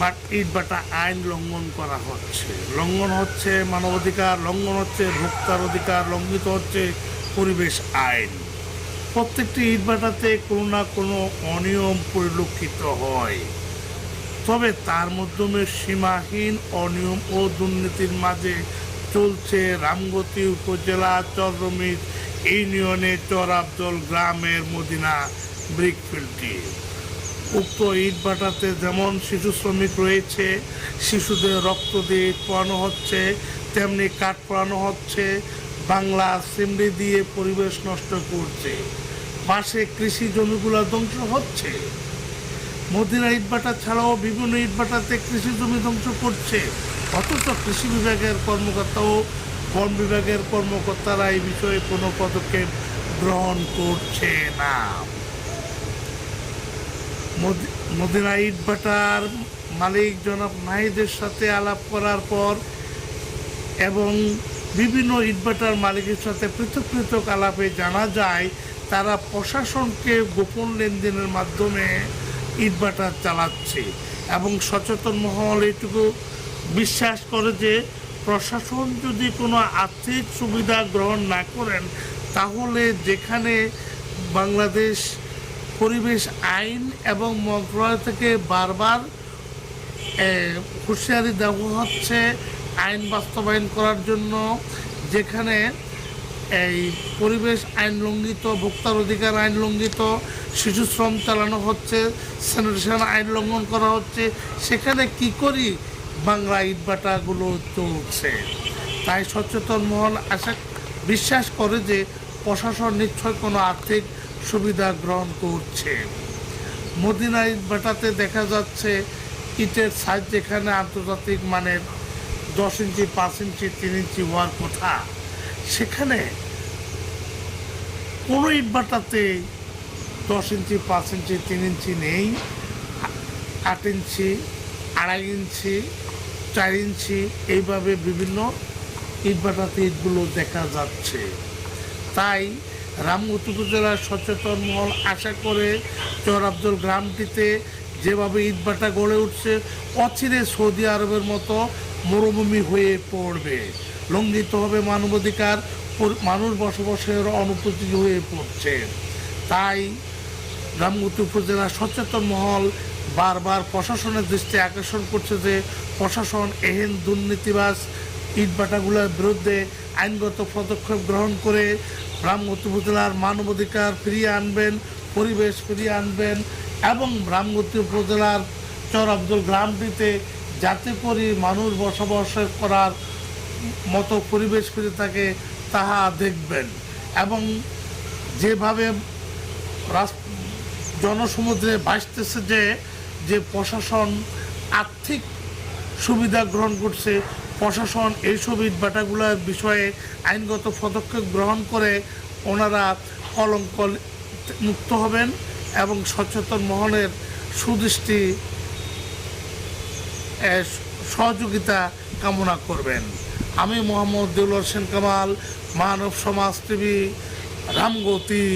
But ইটবাটা আইন লঙ্ঘন করা হচ্ছে। লঙ্ঘন হচ্ছে মানবাধিকার, লঙ্ঘন হচ্ছে ভোক্তার অধিকার, লঙ্ঘিত হচ্ছে পরিবেশ আইন। প্রত্যেকটি ইটবাটাতে কোনো না কোনো অনিয়ম পরিলক্ষিত হয়। তবে তার মাধ্যমে সীমাহীন অনিয়ম ও দুর্নীতির মাঝে চলছে রামগতি উপজেলা চরমিত ইউনিয়নে চর আবদল গ্রামের মদিনা ব্রিকফিল্ডটি। উক্ত ইটভাটাতে যেমন শিশু শ্রমিক রয়েছে, শিশুদের রক্ত দিয়ে ইট পোড়ানো হচ্ছে, তেমনি কাঠ পোড়ানো হচ্ছে, বাংলা সিমড়ি দিয়ে পরিবেশ নষ্ট করছে। পাশে কৃষি জমিগুলো ধ্বংস হচ্ছে। মদিনা ইটভাটা ছাড়াও বিভিন্ন ইটভাটাতে কৃষি জমি ধ্বংস করছে। অথচ কৃষি বিভাগের কর্মকর্তা ও বন বিভাগের কর্মকর্তারা এই বিষয়ে কোনো পদক্ষেপ গ্রহণ করছে না। মদি- মদিনা ইটভাটার মালিক জনাব নাহিদের সাথে আলাপ করার পর এবং বিভিন্ন ইটভাটার মালিকের সাথে পৃথক পৃথক আলাপে জানা যায়, তারা প্রশাসনকে গোপন লেনদেনের মাধ্যমে ইটভাটা চালাচ্ছে এবং সচেতন মহল এটুকু বিশ্বাস করে যে, প্রশাসন যদি কোনো আর্থিক সুবিধা গ্রহণ না করেন, তাহলে যেখানে বাংলাদেশ পরিবেশ, আইন এবং মন্ত্রণালয় থেকে বারবার হুঁশিয়ারি দেওয়া হচ্ছে আইন বাস্তবায়ন করার জন্য, যেখানে এই পরিবেশ আইন লঙ্ঘিত, ভোক্তার অধিকার আইন লঙ্ঘিত, শিশু শ্রম চালানো হচ্ছে, স্যানিটেশন আইন লঙ্ঘন করা হচ্ছে, সেখানে কি করি বাংলা ইটভাটাগুলো চলছে। তাই সচেতন মহল আশা, বিশ্বাস করে যে প্রশাসন নিশ্চয় কোনো আর্থিক সুবিধা গ্রহণ করছে। মদিনা ইটভাটাতে দেখা যাচ্ছে, ইটের সাইজ যেখানে আন্তর্জাতিক মানের দশ ইঞ্চি, পাঁচ ইঞ্চি, তিন ইঞ্চি হওয়ার কথা। সেখানে কোনো ইটভাটাতে দশ ইঞ্চি, পাঁচ ইঞ্চি, তিন ইঞ্চি নেই। আট ইঞ্চি, আড়াই ইঞ্চি, চার ইঞ্চি, এইভাবে বিভিন্ন ইটভাটাতে ইটগুলো দেখা যাচ্ছে। তাই রামগতি উপজেলার সচেতন মহল আশা করে চর আব্দুল গ্রামটিতে যেভাবে ইটভাটা গড়ে উঠছে, অচিরে সৌদি আরবের মতো মরুভূমি হয়ে পড়বে। লঙ্ঘিত হবে মানবাধিকার মানুষ বসবাসের অনুপযোগী হয়ে পড়ছে। তাই রামগতি উপজেলা সচেতন মহল বারবার প্রশাসনের দৃষ্টি আকর্ষণ করছে যে প্রশাসন এহেন দুর্নীতিবাজ ইটভাটাগুলোর বিরুদ্ধে আইনগত পদক্ষেপ গ্রহণ করে রামগতি উপজেলার মানবাধিকার ফিরিয়ে আনবেন, পরিবেশ ফিরিয়ে আনবেন এবং রামগতি উপজেলার চর আব্দুল গ্রামটিতে যাতে করে মানুষ বসবাস করার মতো পরিবেশ ফিরে থাকে, তাহা দেখবেন। এবং যেভাবে জনসমুদ্রে ভাসতেছে যে যে প্রশাসন আর্থিক সুবিধা গ্রহণ করছে প্রশাসন এইসব ইটভাটাগুলোর বিষয়ে আইনগত পদক্ষেপ গ্রহণ করে ওনারা কলঙ্ক মুক্ত হবেন এবং সচেতন মহলের সুদৃষ্টি সহযোগিতা কামনা করবেন। আমি মোহাম্মদ দেউলর সেন কামাল, মানব সমাজ টিভি, রামগতি।